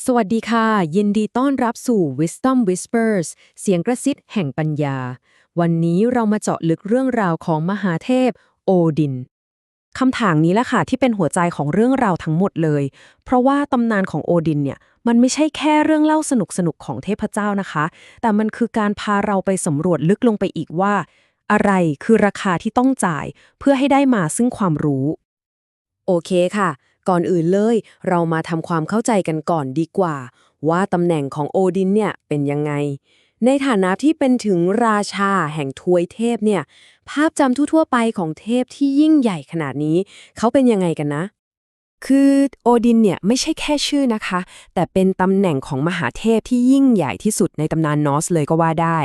สวัสดีค่ะ ยินดีต้อนรับสู่ Wisdom Whispers เสียงกระซิบแห่งปัญญา วันนี้เรามาเจาะลึกเรื่องราวของมหาเทพ โอดินคำถามนี้แหละค่ะที่เป็นหัวใจของเรื่องราวทั้งหมดเลย เพราะว่าตำนานของโอดินเนี่ย มันไม่ใช่แค่เรื่องเล่าสนุกๆของเทพเจ้านะคะ แต่มันคือการพาเราไปสำรวจลึกลงไปอีกว่า อะไรคือราคาที่ต้องจ่าย เพื่อให้ได้มาซึ่งความรู้ โอเคค่ะ ก่อนอื่นเลย เรามาทำความเข้าใจกันก่อนดีกว่า ว่าตำแหน่งของโอดินเนี่ยเป็นยังไง ในฐานะที่เป็นถึงราชาแห่งทวยเทพเนี่ย ภาพจำทั่วๆไปของเทพที่ยิ่งใหญ่ขนาดนี้ เขาเป็นยังไงกันนะ คือโอดินเนี่ยไม่ใช่แค่ชื่อนะคะ แต่เป็นตำแหน่งของมหาเทพที่ยิ่งใหญ่ที่สุดในตำนานนอสเลยก็ว่าได้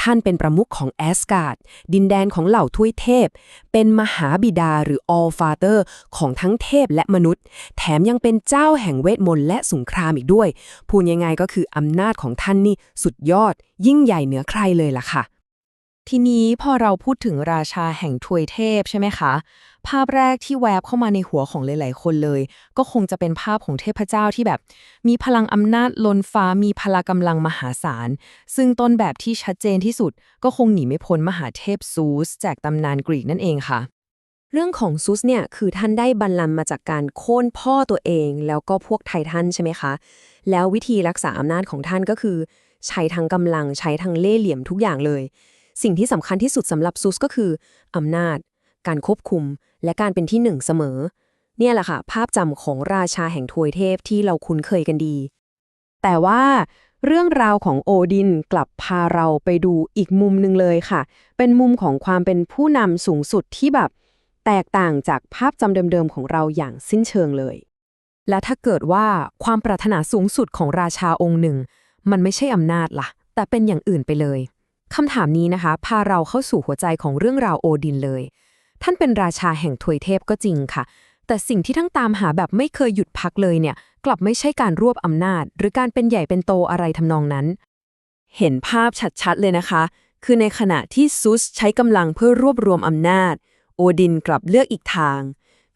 ท่านเป็นประมุขของแอสการ์ดดินแดนของเหล่าทวยเทพ เป็นมหาบิดาหรือ All Father ของทั้งเทพและมนุษย์ แถมยังเป็นเจ้าแห่งเวทมนต์และสงครามอีกด้วย พูดยังไงก็คืออำนาจของท่านนี่สุดยอด ยิ่งใหญ่เหนือใครเลยล่ะค่ะ ทีนี้พอเราพูดถึงราชาแห่งทวยเทพใช่ไหมคะ ภาพแรกที่แวบเข้ามาในหัวของหลาย ๆ คนเลย ก็คงจะเป็นภาพของเทพเจ้าที่แบบ มีพลังอำนาจล้นฟ้ามีพละกำลังมหาศาล ซึ่งต้นแบบที่ชัดเจนที่สุด ก็คงหนีไม่พ้นมหาเทพซูส จากตำนานกรีกนั่นเองค่ะ เรื่องของซูสเนี่ยคือท่านได้บัลลังก์มาจากการโค่นพ่อตัวเอง แล้วก็พวกไททันใช่ไหมคะ แล้ววิธีรักษาอำนาจของท่านก็คือ ใช้ทั้งกำลังใช้ทั้งเล่ห์เหลี่ยมทุกอย่างเลย สิ่งที่สำคัญที่สุดสำหรับซูสก็คืออำนาจ การควบคุม และการเป็นที่หนึ่งเสมอ เนี่ยแหละค่ะ ภาพจำของราชาแห่งทวยเทพที่เราคุ้นเคยกันดี แต่ว่าเรื่องราวของโอดินกลับพาเราไปดูอีกมุมหนึ่งเลยค่ะ เป็นมุมของความเป็นผู้นำสูงสุดที่แบบ แตกต่างจากภาพจำเดิมๆของเราอย่างสิ้นเชิงเลย และถ้าเกิดว่าความปรารถนาสูงสุดของราชาองค์หนึ่ง มันไม่ใช่อำนาจล่ะ แต่เป็นอย่างอื่นไปเลย คำถามนี้นะคะ พาเราเข้าสู่หัวใจของเรื่องราวโอดินเลย ท่านเป็นราชาแห่งทวยเทพก็จริงค่ะ แต่สิ่งที่ทั้งตามหาแบบไม่เคยหยุดพักเลยเนี่ย กลับไม่ใช่การรวบอำนาจ หรือการเป็นใหญ่เป็นโตอะไรทำนองนั้น เห็นภาพชัดๆเลยนะคะ คือในขณะที่ซุสใช้กำลังเพื่อรวบรวมอำนาจ โอดินกลับเลือกอีกทาง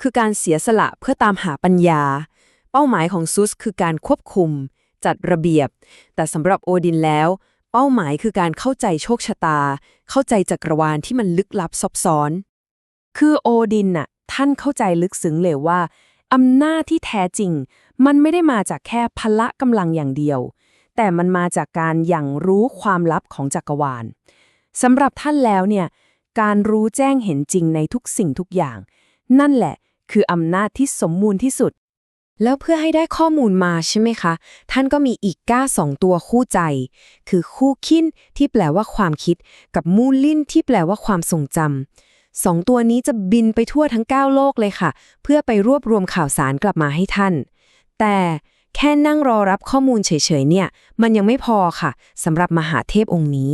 คือการเสียสละเพื่อตามหาปัญญา เป้าหมายของซุสคือการควบคุม จัดระเบียบ แต่สำหรับโอดินแล้ว เป้าหมายคือการเข้าใจโชคชะตา เข้าใจจักรวาลที่มันลึกลับซับซ้อน คือโอดินน่ะ ท่านเข้าใจลึกซึ้งเลยว่าอำนาจที่แท้จริง มันไม่ได้มาจากแค่พละกำลังอย่างเดียว แต่มันมาจากการอย่างรู้ความลับของจักรวาลสำหรับท่านแล้วเนี่ย การรู้แจ้งเห็นจริงในทุกสิ่งทุกอย่าง นั่นแหละ คืออำนาจที่สมมูลที่สุด แล้วเพื่อให้ได้ข้อมูลมาใช่ไหมคะ ท่านก็มีอีกก้าสองตัวคู่ใจ คือคู่คินที่แปลว่าความคิด กับมูลินที่แปลว่าความทรงจำสองตัวนี้จะบินไปทั่วทั้ง 9 โลกเลยค่ะ เพื่อไปรวบรวมข่าวสารกลับมาให้ท่าน แต่แค่นั่งรอรับข้อมูลเฉยๆเนี่ย มันยังไม่พอค่ะสำหรับมหาเทพองค์นี้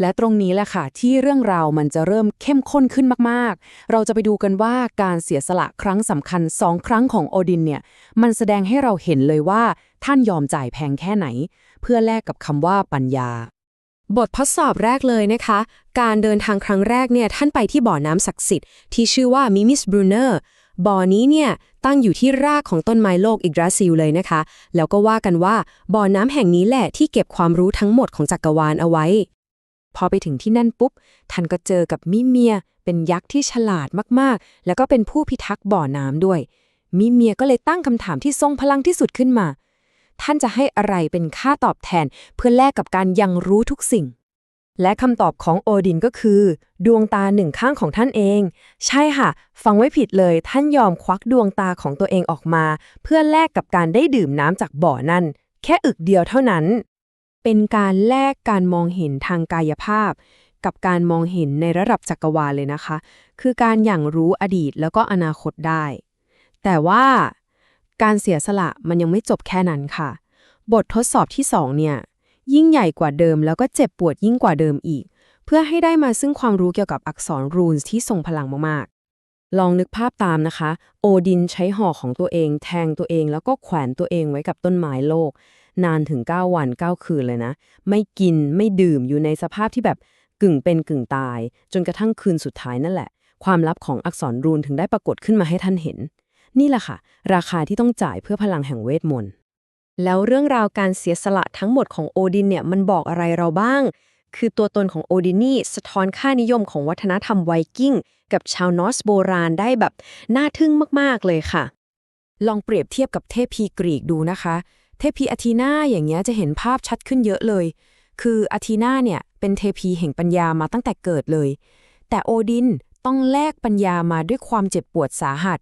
และตรงนี้แหละค่ะที่เรื่องราวมันจะเริ่มเข้มข้นขึ้นมากๆ เราจะไปดูกันว่าการเสียสละครั้งสำคัญสองครั้งของโอดินเนี่ย มันแสดงให้เราเห็นเลยว่าท่านยอมจ่ายแพงแค่ไหน เพื่อแลกกับคำว่าปัญญา บททดสอบแรกเลยนะคะ การเดินทางครั้งแรกเนี่ยท่านไปที่บ่อน้ำศักดิ์สิทธิ์ที่ชื่อว่ามิมิสบรูเนอร์บ่อนี้เนี่ยตั้งอยู่ที่รากของต้นไม้โลกอิกราซิลเลยนะคะ แล้วก็ว่ากันว่าบ่อน้ำแห่งนี้แหละที่เก็บความรู้ทั้งหมดของจักรวาลเอาไว้ พอไปถึงที่นั่นปุ๊บท่านก็เจอกับมิเมีย เป็นยักษ์ที่ฉลาดมากๆ แล้วก็เป็นผู้พิทักษ์บ่อน้ำด้วย มิเมียก็เลยตั้งคำถามที่ทรงพลังที่สุดขึ้นมา ท่านจะให้อะไรเป็นค่าตอบแทนเพื่อแลกกับการยังรู้ทุกสิ่ง และคำตอบของโอดินก็คือ ดวงตาหนึ่งข้างของท่านเอง ใช่ค่ะ ฟังไว้ผิดเลย ท่านยอมควักดวงตาของตัวเองออกมา เพื่อแลกกับการได้ดื่มน้ำจากบ่อนั่นแค่อึกเดียวเท่านั้น เป็นการแลกการมองเห็นทางกายภาพ กับการมองเห็นในระดับจักรวาลเลยนะคะ คือการอย่างรู้อดีตแล้วก็อนาคตได้ แต่ว่าการเสียสละมันยังไม่จบแค่นั้นค่ะ บททดสอบที่ 2 เนี่ย ยิ่งใหญ่กว่าเดิมแล้วก็เจ็บปวดยิ่งกว่าเดิมอีก เพื่อให้ได้มาซึ่งความรู้เกี่ยวกับอักษรรูนส์ที่ทรงพลังมากๆ ลองนึกภาพตามนะคะ โอดินใช้หอกของตัวเอง แทงตัวเองแล้วก็แขวนตัวเองไว้กับต้นไม้โลก นานถึง 9 วัน 9 คืนเลยนะ ไม่กินไม่ดื่มอยู่ในสภาพที่แบบกึ่งเป็นกึ่งตาย จนกระทั่งคืนสุดท้ายนั่นแหละ ความลับของอักษรรูนถึงได้ปรากฏขึ้นมาให้ท่านเห็น นี่แหละค่ะ ราคาที่ต้องจ่ายเพื่อพลังแห่งเวทมนต์แล้วเรื่องราวการเสียสละทั้งหมดของโอดินเนี่ยมันบอกอะไรเราบ้าง คือตัวตนของโอดินนี่สะท้อนค่านิยมของวัฒนธรรมไวกิ้ง กับชาวนอสโบราณได้แบบน่าทึ่งมากๆเลยค่ะ ลองเปรียบเทียบกับเทพีกรีกดูนะคะ เทพีอาทีนาอย่างเงี้ยจะเห็นภาพชัดขึ้นเยอะเลย คืออาทีนาเนี่ยเป็นเทพีแห่งปัญญามาตั้งแต่เกิดเลย แต่โอดินต้องแลกปัญญามาด้วยความเจ็บปวดสาหัส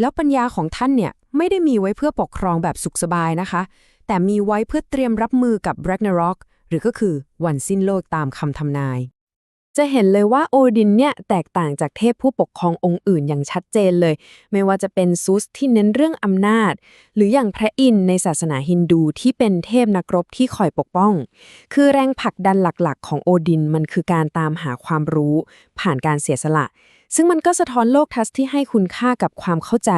แล้วปัญญาของท่านเนี่ยไม่ได้มีไว้เพื่อปกครองแบบสุขสบายนะคะ แต่มีไว้เพื่อเตรียมรับมือกับ Ragnarok หรือก็คือวันสิ้นโลกตามคำทำนาย จะเห็นเลยว่าโอดินเนี่ยแตกต่างจากเทพผู้ปกครององค์อื่นอย่างชัดเจนเลย ไม่ว่าจะเป็นซูสที่เน้นเรื่องอำนาจ หรืออย่างพระอินทร์ในศาสนาฮินดูที่เป็นเทพนักรบที่คอยปกป้อง คือแรงผลักดันหลักๆ ของโอดินมันคือการตามหาความรู้ ผ่านการเสียสละ ซึ่งมันก็สะท้อนโลกทัศน์ที่ให้คุณค่ากับความเข้าใจ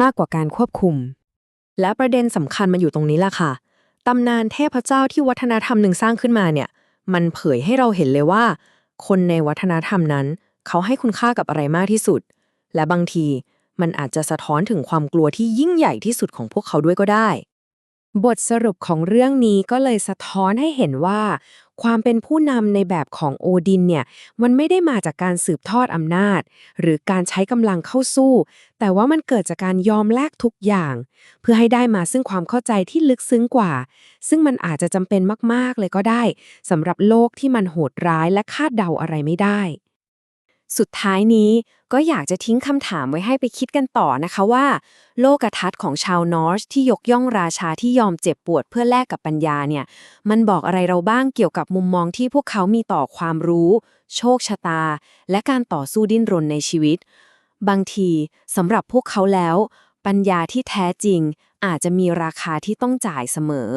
มากกว่าการควบคุม และประเด็นสำคัญมาอยู่ตรงนี้ล่ะค่ะตำนานเทพเจ้าที่วัฒนธรรมหนึ่งสร้างขึ้นมาเนี่ย มันเผยให้เราเห็นเลยว่า คนในวัฒนธรรมนั้น เขาให้คุณค่ากับอะไรมากที่สุด และบางทีมันอาจจะสะท้อนถึงความกลัวที่ยิ่งใหญ่ที่สุดของพวกเขาด้วยก็ได้ บทสรุปของเรื่องนี้ก็เลยสะท้อนให้เห็นว่า ความเป็นผู้นำในแบบของโอดินเนี่ยมันไม่ได้มาจากการสืบทอดอำนาจ หรือการใช้กำลังเข้าสู้ แต่ว่ามันเกิดจากการยอมแลกทุกอย่าง เพื่อให้ได้มาซึ่งความเข้าใจที่ลึกซึ้งกว่า ซึ่งมันอาจจะจำเป็นมากๆเลยก็ได้สำหรับโลกที่มันโหดร้ายและคาดเดาอะไรไม่ได้ สุดท้ายนี้ก็อยากจะทิ้งคำถามไว้ให้ไปคิดกันต่อนะคะว่า โลกทัศน์ของชาวนอร์สที่ยกย่องราชาที่ยอมเจ็บปวดเพื่อแลกกับปัญญาเนี่ย มันบอกอะไรเราบ้างเกี่ยวกับมุมมองที่พวกเขามีต่อความรู้ โชคชะตา และการต่อสู้ดิ้นรนในชีวิต บางทีสำหรับพวกเขาแล้ว ปัญญาที่แท้จริง อาจจะมีราคาที่ต้องจ่ายเสมอ